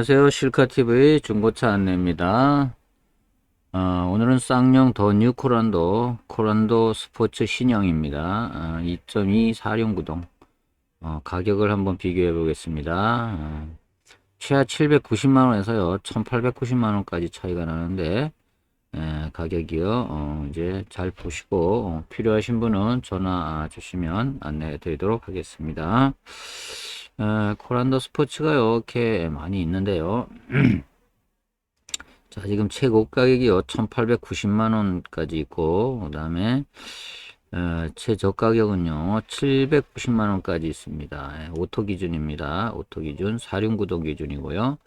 안녕하세요. 실카TV 중고차 안내입니다. 어, 오늘은 쌍용 더 뉴 코란도, 코란도 스포츠 신형입니다. 어, 2.2 사륜 구동. 어, 가격을 한번 비교해 보겠습니다. 어, 최하 790만원에서요, 1890만원까지 차이가 나는데, 에, 가격이요, 어, 이제 잘 보시고, 어, 필요하신 분은 전화 주시면 안내해 드리도록 하겠습니다. 에, 코란도 스포츠가 이렇게 많이 있는데요. 자, 지금 최고 가격이요. 1890만 원까지 있고, 그 다음에, 최저 가격은요. 790만 원까지 있습니다. 예, 오토 기준입니다. 오토 기준, 사륜구동 기준이고요.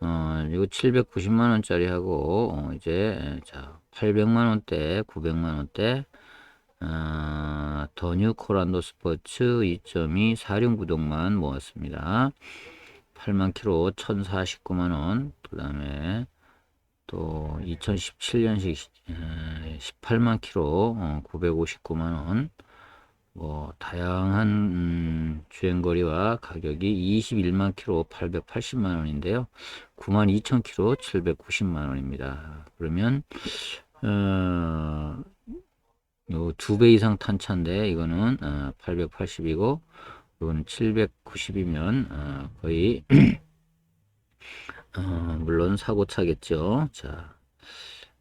어, 이거 790만 원짜리 하고, 어, 이제, 자, 800만 원대, 900만 원대, 어, 더뉴 코란도 스포츠 2.2 사륜 구동만 모았습니다. 8만 킬로 1049만 원 그 다음에 또 2017년식 18만 킬로 959만 원 뭐 다양한 음, 주행거리와 가격이 21만 킬로 880만 원인데요. 9만 2천 킬로 790만 원입니다. 그러면 어, 두 배 이상 탄 차인데 이거는 어, 880이고 이거는 790이면 어, 거의 어, 물론 사고 차겠죠. 자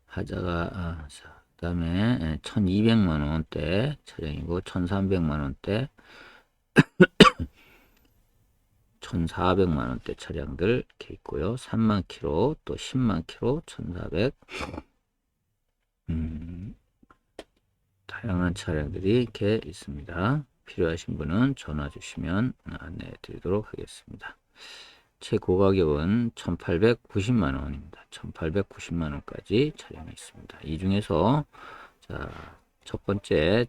하자가 아, 자, 그다음에 1200만 원대 차량이고 1300만 원대 1400만 원대 차량들 이렇게 있고요. 3만 킬로 또 10만 킬로 1400 음, 다양한 차량들이 이렇게 있습니다. 필요하신 분은 전화 주시면 안내해 드리도록 하겠습니다. 최고 가격은 1890만 원입니다. 1890만 원까지 차량이 있습니다. 이 중에서 자, 첫 번째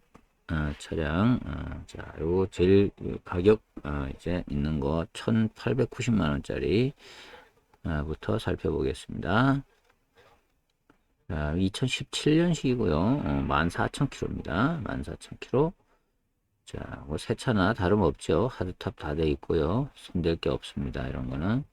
어, 차량 어, 자, 요 제일 가격 어, 이제 있는 거 1890만 원짜리 어, 부터 살펴보겠습니다. 자, 2017년식이고요. 어, 14,000km입니다. 14,000km. 자, 뭐 새 차나 다름없죠. 하드탑 다 돼 있고요. 손댈 게 없습니다. 이런 거는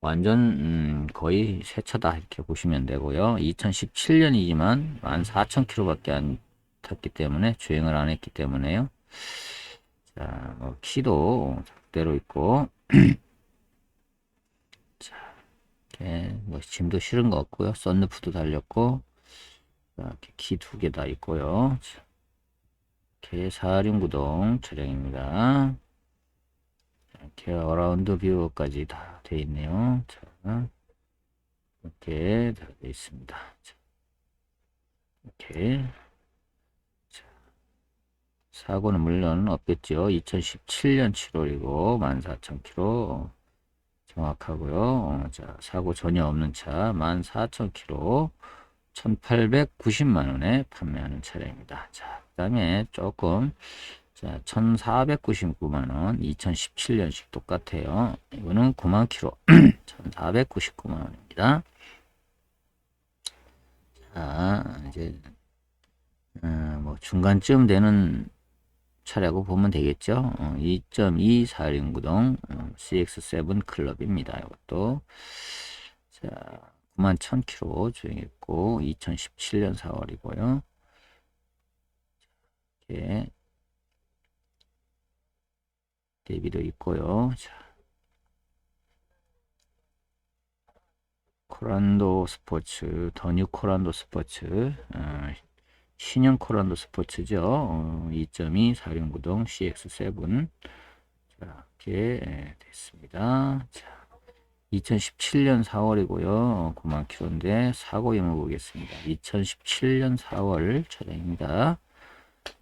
완전 음, 거의 새 차다 이렇게 보시면 되고요. 2017년이지만 14,000km밖에 안 탔기 때문에 주행을 안 했기 때문에요. 자, 뭐 키도 그대로 있고 자, 이렇게 뭐 짐도 실은 거 없고요. 썬루프도 달렸고 이렇게 키 두 개 다 있고요. 자, 이렇게 사륜구동 차량입니다. 이렇게 어라운드 뷰까지 다돼 있네요. 자, 이렇게 다돼 있습니다. 자, 이렇게 자, 사고는 물론 없겠죠. 2017년 7월이고 14,000km 정확하고요. 어, 자, 사고 전혀 없는 차 14,000km 1890만원에 판매하는 차량입니다. 자, 그 다음에 조금 자, 1499만원 2017년식 똑같아요. 이거는 9만 킬로 1499만원입니다. 자, 이제 어, 뭐 중간쯤 되는 차라고 보면 되겠죠. 어, 2.2 사륜구동 어, CX7 클럽입니다. 이것도 자 9만 1000km 주행했고 2017년 4월이고요. 이렇게 대비도 있고요. 자, 코란도 스포츠, 더 뉴 코란도 스포츠, 어, 신형 코란도 스포츠죠. 어, 2.2 사륜구동 CX7 자, 이렇게 예, 됐습니다. 자, 2017년 4월이고요. 9만 킬로인데 사고 영을 보겠습니다. 2017년 4월 차량입니다.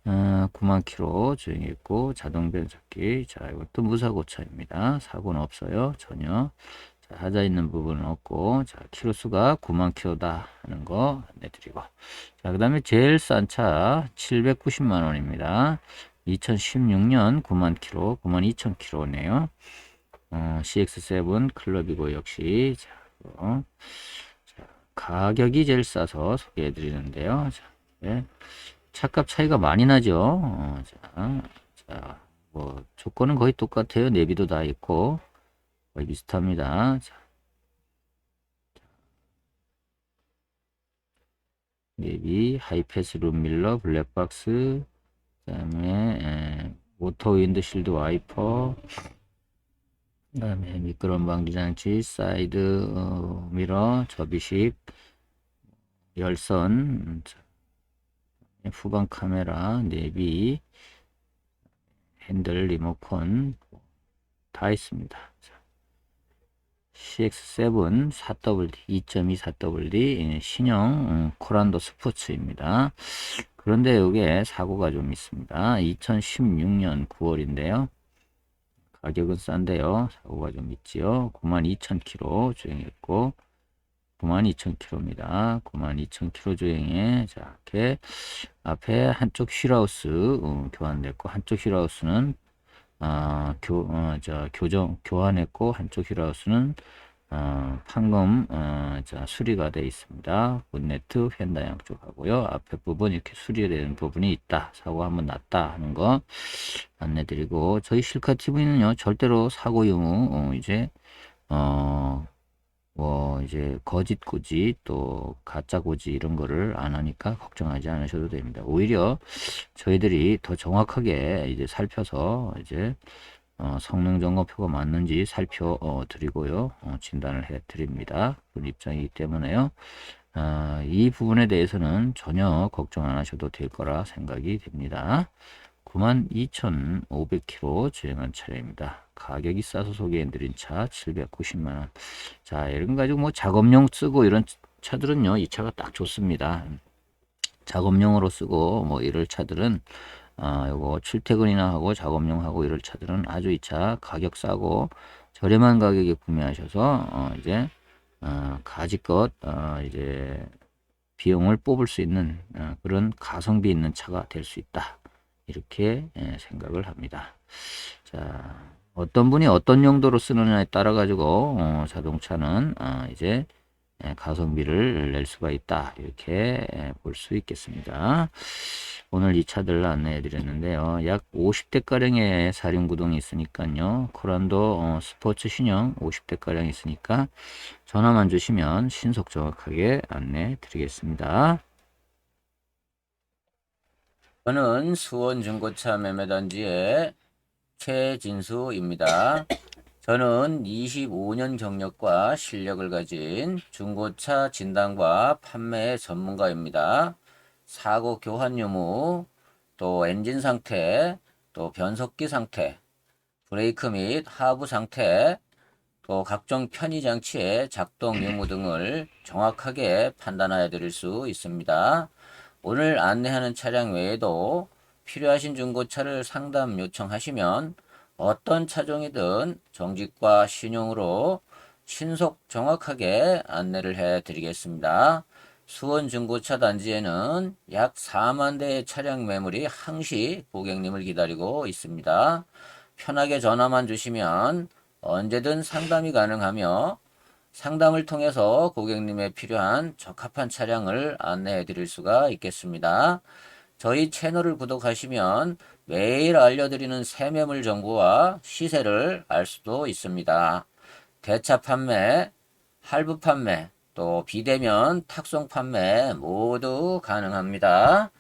어, 9만 킬로 주행했고 자동 변속기 자 이것도 무사고 차입니다. 사고는 없어요 전혀. 자, 하자 있는 부분은 없고 자 키로 수가 9만 킬로다 하는 거 안내드리고 자 그 다음에 제일 싼 차 790만 원입니다. 2016년 9만 킬로 9만 2천 킬로네요. 어, CX7 클럽이고 역시 자, 어, 자, 가격이 제일 싸서 소개해 드리는데요. 자, 네. 차값 차이가 많이 나죠. 어, 자, 자, 뭐 조건은 거의 똑같아요. 내비도 다 있고 거의 비슷합니다. 자. 맵이 하이패스 룸밀러 블랙박스 그 다음에 에, 모터 윈드 실드 와이퍼 그 다음에 미끄럼 방지 장치 사이드 어, 미러 접이식 열선 음, 자, 후방 카메라 내비 핸들 리모컨 다 있습니다. 자, CX7 4WD 2.2 4WD 신형 음, 코란도 스포츠입니다. 그런데 이게 사고가 좀 있습니다. 2016년 9월인데요. 가격은 싼데요. 사고가 좀 있지요. 92,000km 주행했고 92,000km입니다. 92,000km 주행에 자 이렇게 앞에 한쪽 휠하우스 어, 교환됐고 한쪽 휠하우스는 아, 교, 어, 저, 교정, 교환했고, 한쪽 휠하우스는, 어, 판금, 어, 자, 수리가 되어 있습니다. 본네트, 휀다 양쪽 하고요. 앞에 부분 이렇게 수리되는 부분이 있다. 사고 한번 났다 하는 거 안내드리고, 저희 실카 TV는요, 절대로 사고 유무, 어, 이제, 어, 뭐 이제 거짓 고지 또 가짜 고지 이런 거를 안 하니까 걱정하지 않으셔도 됩니다. 오히려 저희들이 더 정확하게 이제 살펴서 이제 어, 성능 점검표가 맞는지 살펴 어, 드리고요 어, 진단을 해 드립니다. 그런 입장이기 때문에요. 아, 이 부분에 대해서는 전혀 걱정 안 하셔도 될 거라 생각이 됩니다. 92,500km 주행한 차량입니다. 가격이 싸서 소개해드린 차 790만원. 자, 이런 가지고 뭐 작업용 쓰고 이런 차들은요, 이 차가 딱 좋습니다. 작업용으로 쓰고 뭐 이럴 차들은 아, 요거 출퇴근이나 하고 작업용 하고 이럴 차들은 아주 이 차 가격 싸고 저렴한 가격에 구매하셔서 어, 이제 어, 가지껏 어, 이제 비용을 뽑을 수 있는 어, 그런 가성비 있는 차가 될 수 있다. 이렇게 예, 생각을 합니다. 자, 어떤 분이 어떤 용도로 쓰느냐에 따라 가지고 어, 자동차는 어, 이제 예, 가성비를 낼 수가 있다 이렇게 예, 볼수 있겠습니다. 오늘 이 차들 안내해 드렸는데요. 약 50대 가량의 사륜 구동이 있으니까요. 코란도 어, 스포츠 신형 50대 가량 있으니까 전화만 주시면 신속 정확하게 안내 드리겠습니다. 저는 수원 중고차 매매 단지의 최진수입니다. 저는 25년 경력과 실력을 가진 중고차 진단과 판매 전문가입니다. 사고 교환 유무, 또 엔진 상태, 또 변속기 상태, 브레이크 및 하부 상태, 또 각종 편의 장치의 작동 유무 등을 정확하게 판단하여 드릴 수 있습니다. 오늘 안내하는 차량 외에도 필요하신 중고차를 상담 요청하시면 어떤 차종이든 정직과 신용으로 신속 정확하게 안내를 해 드리겠습니다. 수원 중고차 단지에는 약 4만 대의 차량 매물이 항시 고객님을 기다리고 있습니다. 편하게 전화만 주시면 언제든 상담이 가능하며 상담을 통해서 고객님의 필요한 적합한 차량을 안내해 드릴 수가 있겠습니다. 저희 채널을 구독하시면 매일 알려드리는 새매물 정보와 시세를 알 수도 있습니다. 대차 판매, 할부 판매, 또 비대면 탁송 판매 모두 가능합니다.